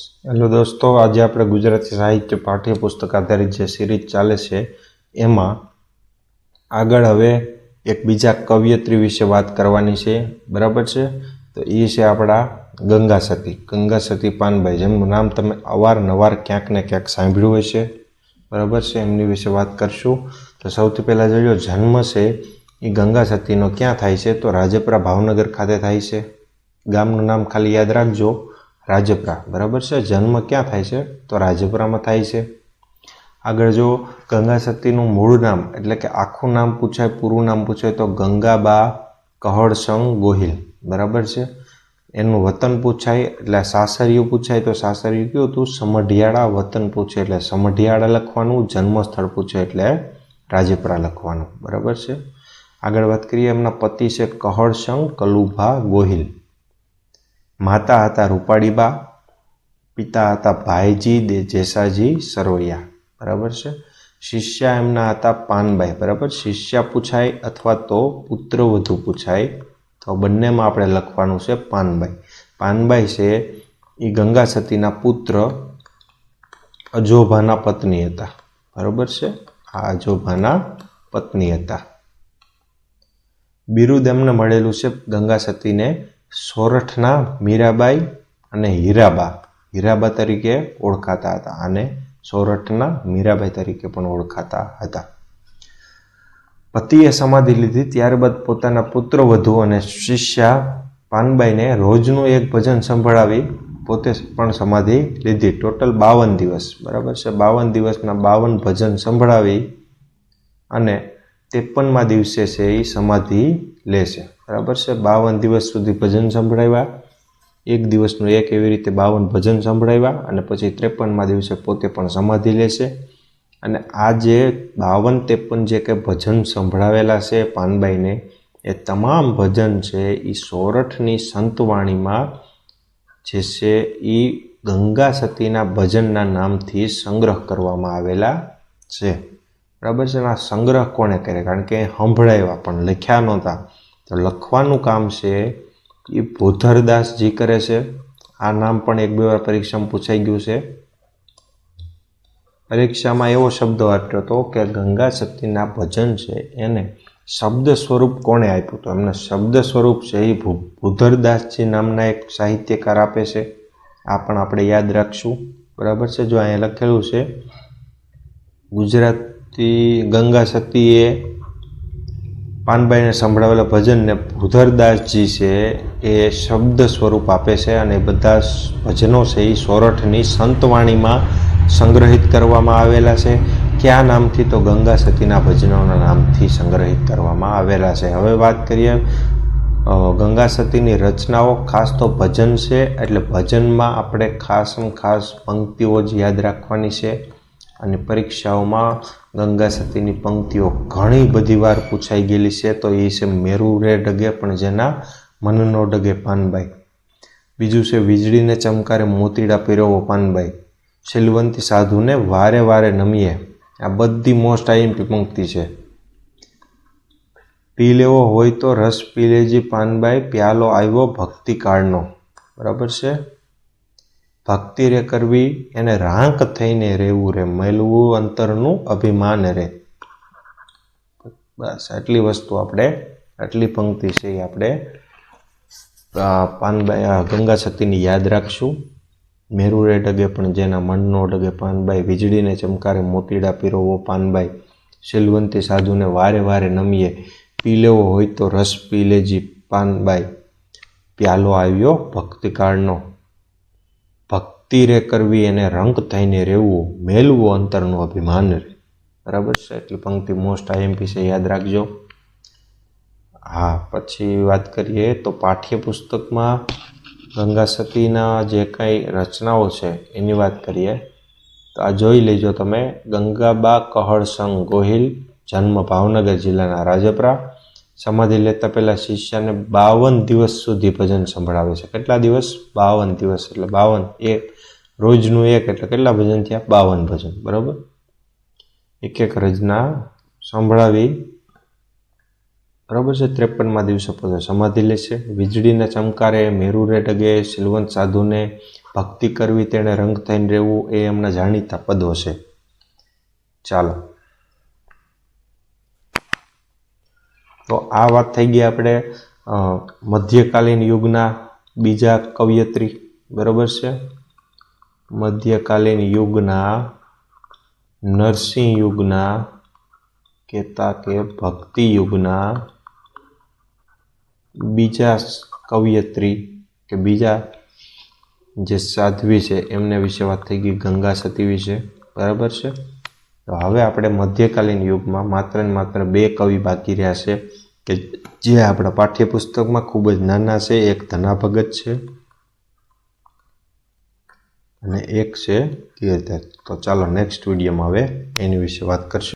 Hello દોસ્તો, આજે આપણે ગુજરાતી સાહિત્ય પાઠ્યપુસ્તક આધારિત જે સિરીઝ ચાલે છે, એમાં આગળ હવે એક બીજા કવિયત્રી વિશે વાત કરવાની છે, બરાબર છે? તો એ છે આપણા ગંગા સતી ગંગા સતી પાનભાઈ, જેમનું નામ તમે અવારનવાર ક્યાંક ને ક્યાંક સાંભળ્યું હશે, બરાબર છે? એમની વિશે વાત કરશું. તો સૌથી પહેલાં જોજો, જન્મ છે એ ગંગા સતીનો ક્યાં થાય છે? તો રાજપરા ભાવનગર ખાતે થાય છે. ગામનું નામ ખાલી યાદ રાખજો. રાજપરા બરાબર છે? જન્મ ક્યાં થાય છે? તો રાજપરામાં થાય છે. આગળ જો ગંગા સતીનું મૂળ નામ, એટલે કે આખું નામ પૂછાય, પૂરું નામ પૂછાય, તો ગંગાબા કહળસંગ ગોહિલ. બરાબર છે? એનું વતન પૂછાય, એટલે સાસરિયું પૂછાય, તો સાસરિયું કયું હતું? સમઢિયાળા વતન પૂછે, એટલે સમઢિયાળા લખવાનું, જન્મસ્થળ પૂછે, એટલે રાજપરા લખવાનું. બરાબર છે? આગળ વાત કરીએ, એમના પતિ છે કહળસંગ કલુભા ગોહિલ. માતા હતા રૂપાળીબા પિતા હતા ભાઈજી, દે જેસાજી સરવૈયા બરાબર છે? શિષ્યા એમના હતા પાનબાઈ. બરાબર? શિષ્યા પૂછાય અથવા તો પુત્ર વધુ પૂછાય. તો બંનેમાં આપણે લખવાનું છે પાનબાઈ. પાનબાઈ છે એ ગંગા સતીના પુત્ર અજોભાના પત્ની હતા. બરાબર છે? આ અજોભાના પત્ની હતા. બિરુદ એમને મળેલું છે ગંગા સતીને સોરઠના મીરાબાઈ અને હીરાબા. હીરાબા તરીકે ઓળખાતા હતા અને સોરઠના મીરાબાઈ તરીકે પણ ઓળખાતા હતા. પતિએ સમાધિ લીધી, ત્યારબાદ પોતાના પુત્ર, વધુ અને શિષ્યા પાનબાઈને રોજનું એક ભજન સંભળાવી પોતે પણ સમાધિ લીધી. ટોટલ બાવન દિવસ, બરાબર છે? બાવન દિવસના બાવન ભજન સંભળાવી અને ત્રેપનમા દિવસે છે એ સમાધિ લેશે બરાબર છે? બાવન દિવસ સુધી ભજન સંભળાવ્યા. એક દિવસનું એક એવી રીતે બાવન ભજન સંભળાવ્યા અને પછી ત્રેપનમાં દિવસે પોતે પણ સમાધિ લેશે. અને આ જે બાવન ત્રેપન જે કે ભજન સંભળાવેલા છે પાનબાઈને એ તમામ ભજન છે એ સોરઠની સંતવાણીમાં જે છે એ ગંગા સતીના ભજનના નામથી સંગ્રહ કરવામાં આવેલા છે. બરાબર છે? આ સંગ્રહ કોણે કરે કારણ કે સંભળાવ્યા પણ, લખ્યા નહોતા. તો લખવાનું કામ છે એ ભૂધરદાસજી કરે છે. આ નામ પણ એક બે વાર પરીક્ષામાં પૂછાઈ ગયું છે. પરીક્ષામાં એવો શબ્દ આપ્યો હતો કે ગંગા શક્તિના ભજન છે એને શબ્દ સ્વરૂપ કોણે આપ્યું? તો એમને શબ્દ સ્વરૂપ છે એ ભૂધરદાસજી નામના એક સાહિત્યકાર આપે છે. આ પણ આપણે યાદ રાખશું. બરાબર છે? જો અહીંયા લખેલું છે, ગુજરાતી ગંગા સતીએ પાનબાઈને સંભળાવેલા ભજનને ભૂધરદાસજી છે, એ શબ્દ સ્વરૂપ આપે છે અને બધા ભજનો છે એ સોરઠની સંતવાણીમાં સંગ્રહિત કરવામાં આવેલા છે. કયા નામથી તો ગંગા સતીના ભજનોના નામથી સંગ્રહિત કરવામાં આવેલા છે. હવે વાત કરીએ ગંગા સતીની રચનાઓ. ખાસ તો ભજન છે, એટલે ભજનમાં આપણે ખાસમ ખાસ પંક્તિઓ જ યાદ રાખવાની છે. અને પરીક્ષાઓમાં ગંગા સતીની પંક્તિઓ ઘણી બધી વાર પૂછાઈ ગયેલી છે, તો એ છે મેરુ રે ડગે, પણ જેના મનનો ડગે પાનબાઈ બીજું છે વીજળીને ચમકારે મોતીડા પીરવો પાનબાઈ શીલવંતી સાધુને વારે વારે નમીએ. આ બધી મોસ્ટ આઈએમપી પંક્તિ છે. પી લેવો હોય તો રસ પી લેજી પાનબાઈ પ્યાલો આવ્યો ભક્તિ કાળનો બરાબર છે? ભક્તિ રે કરવી, એને રાંક થઈને રહેવું રે, મેલવું અંતરનું અભિમાન રે. બસ, આટલી વસ્તુ આપણે, આટલી પંક્તિ છે એ આપણે પાનબાઈ ગંગા શક્તિની યાદ રાખશું. મેરુ રે ડગે પણ જેના મનનો ડગે, પાનબાઈ વીજળીને ચમકારે મોતીડા પીરોવો, પાનબાઈ શીલવંતી સાધુને વારે વારે નમીએ, પી લેવો હોય તો રસ પી લેજી, પાનબાઈ. પ્યાલો આવ્યો ભક્તિકાળનો. ભક્તિ રે કરવી, એને રંગ થઈને રહેવું, મેલવું અંતરનું અભિમાન રે. બરાબર છે? એટલી પંક્તિ મોસ્ટ આઈએમપી છે, યાદ રાખજો. હા, પછી વાત કરીએ તો પાઠ્યપુસ્તકમાં ગંગા સતીના જે કંઈ રચનાઓ છે, એની વાત કરીએ. તો આ જોઈ લેજો તમે. ગંગાબા કહળસંગ ગોહિલ, જન્મ ભાવનગર જિલ્લાના રાજપરા. સમાધિ લેતા પહેલાં શિષ્યને બાવન દિવસ સુધી ભજન સંભળાવે છે. કેટલા દિવસ? બાવન દિવસ. એટલે બાવન એક રોજનું એક, એટલે કેટલા ભજન થયા? બાવન ભજન. બરાબર? એક એક રચના સંભળાવી. બરાબર છે? ત્રેપનમાં દિવસે પોતે સમાધિ લેશે. વીજળીના ચમકારે મેરુ રે ડગે, સિલવંત સાધુને ભક્તિ કરવી, તેણે રંગ થઈને રહેવું, એ એમના જાણીતા પદો છે. ચાલો. તો આ વાત થઈ ગઈ આપણે મધ્યકાલીન યુગના બીજા કવયત્રી. બરોબર છે? મધ્યકાલીન યુગના, નરસિંહ યુગના કહેતા કે ભક્તિ યુગના બીજા કવયત્રી કે બીજા જે સાધ્વી છે, એમને વિશે વાત થઈ ગઈ, ગંગા સતી વિશે. બરાબર છે? તો હવે આપણે મધ્યકાલીન યુગમાં માત્ર ને માત્ર બે કવિ બાકી રહ્યા છે કે જે આપણા પાઠ્યપુસ્તકમાં ખૂબ જ નાના છે. એક ધના ભગત છે અને એક છે કીર્તક તો ચાલો નેક્સ્ટ વિડીયોમાં હવે એની વિશે વાત કરશું.